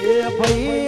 એ ભાઈ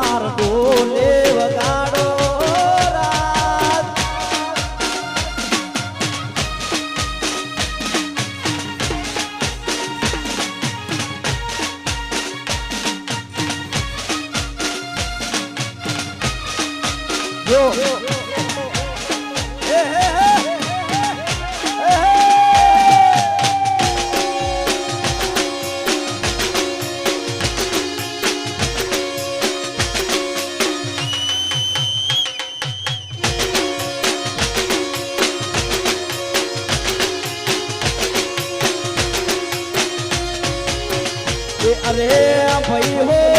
જો અરે ભાઈ હો